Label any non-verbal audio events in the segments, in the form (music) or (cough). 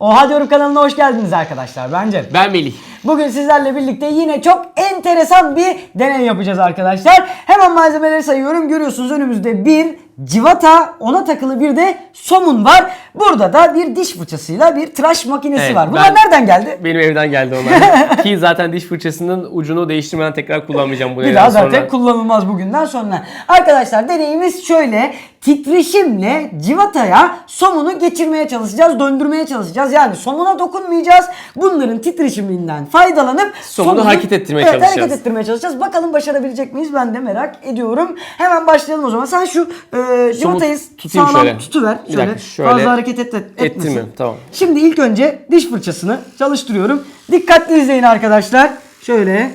Oha diyorum kanalına hoş geldiniz arkadaşlar. Bence. Ben Melih. Bugün sizlerle birlikte yine çok enteresan bir deney yapacağız arkadaşlar. Hemen malzemeleri sayıyorum. Görüyorsunuz önümüzde bir civata, ona takılı bir de somun var. Burada da bir diş fırçasıyla bir tıraş makinesi Evet, var. Bunlar ben- nereden geldi? Benim evden geldi onlar. (laughs) Ki zaten diş fırçasının ucunu değiştirmeden tekrar kullanmayacağım bu Bir daha zaten sonra. kullanılmaz bugünden sonra. Arkadaşlar deneyimiz şöyle. Titreşimle civataya somunu geçirmeye çalışacağız, döndürmeye çalışacağız. Yani somuna dokunmayacağız. Bunların titreşiminden faydalanıp Somunu hareket ettirmeye evet, çalışacağız. hareket ettirmeye çalışacağız. Bakalım başarabilecek miyiz? Ben de merak ediyorum. Hemen başlayalım o zaman. Sen şu e, civatayı sağlam şöyle. tutuver. Bir Şöyle. dakika, şöyle. Fazla hareket et, etmesin. Ettirmiyorum, tamam. Şimdi ilk önce diş fırçasını çalıştırıyorum. Dikkatli izleyin arkadaşlar. Şöyle.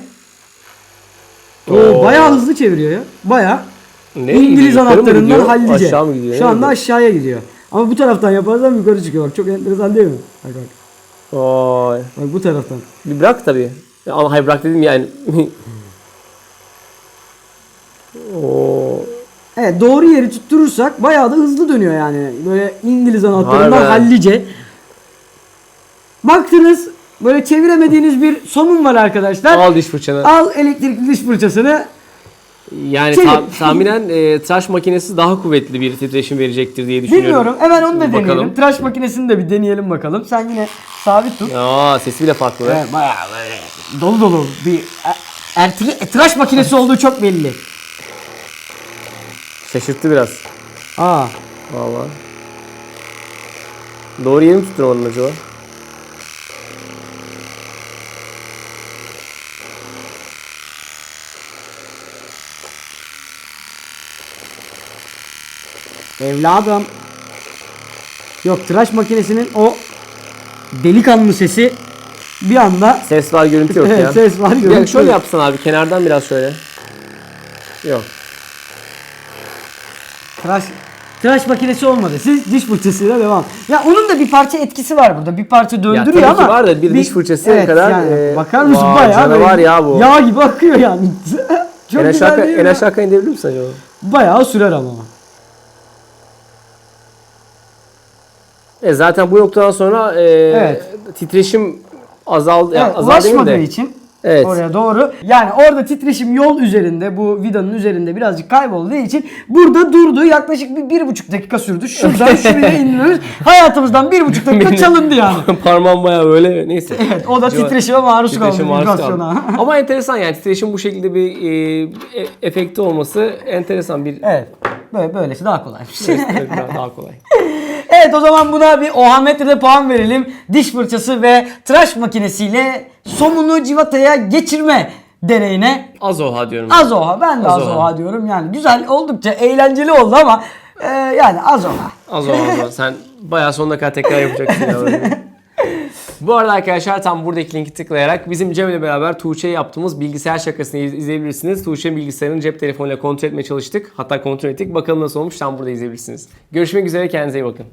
Oo. bayağı hızlı çeviriyor ya. Bayağı. Ne İngiliz? Yukarı mı anahtarından gidiyor? hallice. Aşağı mı gidiyor? Şu anda gidiyor? aşağıya gidiyor. Ama bu taraftan yaparsan yukarı çıkıyor. Bak çok enteresan değil mi? Bak bak. Oy. Bak bu taraftan. Bir bırak tabii. Ya Ama hayır bırak dedim yani. (laughs) Oo. Evet doğru yeri tutturursak bayağı da hızlı dönüyor yani. Böyle İngiliz anahtarından Harbi. hallice. Baktınız böyle çeviremediğiniz bir somun var arkadaşlar. Al diş fırçanı. Al elektrikli diş fırçasını. Yani ta- tahminen e, tıraş makinesi daha kuvvetli bir titreşim verecektir diye düşünüyorum. Bilmiyorum. Hemen onu da Bakalım. deneyelim. Tıraş makinesini de bir deneyelim bakalım. Sen yine sabit tut. Aa sesi bile farklı. Evet, bayağı böyle dolu dolu bir e- ertri- e, tıraş makinesi olduğu çok belli. Şaşırttı biraz. Aa. Vallahi. Doğru yeri mi tutturamadın acaba? Evladım. Yok tıraş makinesinin o delikanlı sesi bir anda Ses var görüntü yok Evet, (laughs) ya. ses var, görüntü dakika şöyle yok. yapsan abi kenardan biraz şöyle. Yok. tıraş tıraş makinesi olmadı. Siz diş fırçasıyla devam. Ya onun da bir parça etkisi var burada. Bir parça döndürüyor tabii ki ama var da bir diş fırçası kadar, e, bakar mısın vay, bayağı canavar böyle ya bu. Yağ gibi akıyor yani. (laughs) Çok en güzel aşağı, değil en mi? aşağı indirebilir misin acaba? Bayağı sürer ama. E zaten bu noktadan sonra e, Evet. titreşim azal, ya Evet, azal ulaşmadığı de. için Evet. oraya doğru. Yani orada titreşim yol üzerinde bu vidanın üzerinde birazcık kaybolduğu için burada durdu. Yaklaşık bir, bir buçuk dakika sürdü. Şuradan (laughs) şuraya iniyoruz. Hayatımızdan bir buçuk dakika çalındı yani. (laughs) Parmağım bayağı böyle neyse. Evet o da titreşime maruz kaldı. Titreşim maruz kaldı. vibrasyona. (laughs) Ama enteresan yani titreşim bu şekilde bir e, e- efekti olması enteresan bir evet. Böyle böylesi daha daha, daha kolay. Evet o zaman buna bir ohametrede puan verelim. Diş fırçası ve tıraş makinesiyle somunu civataya geçirme deneyine Az oha diyorum. Az oha. Ben de az, Az oha. oha diyorum. Yani güzel oldukça eğlenceli oldu ama e, yani az oha. Az oha az oha. Sen bayağı sonuna kadar tekrar yapacaksın (laughs) ya. Bu arada arkadaşlar tam buradaki linki tıklayarak bizim Cem ile beraber Tuğçe'ye yaptığımız bilgisayar şakasını iz- izleyebilirsiniz. Tuğçe'nin bilgisayarını cep telefonuyla kontrol etmeye çalıştık. Hatta kontrol ettik. Bakalım nasıl olmuş tam burada izleyebilirsiniz. Görüşmek üzere kendinize iyi bakın.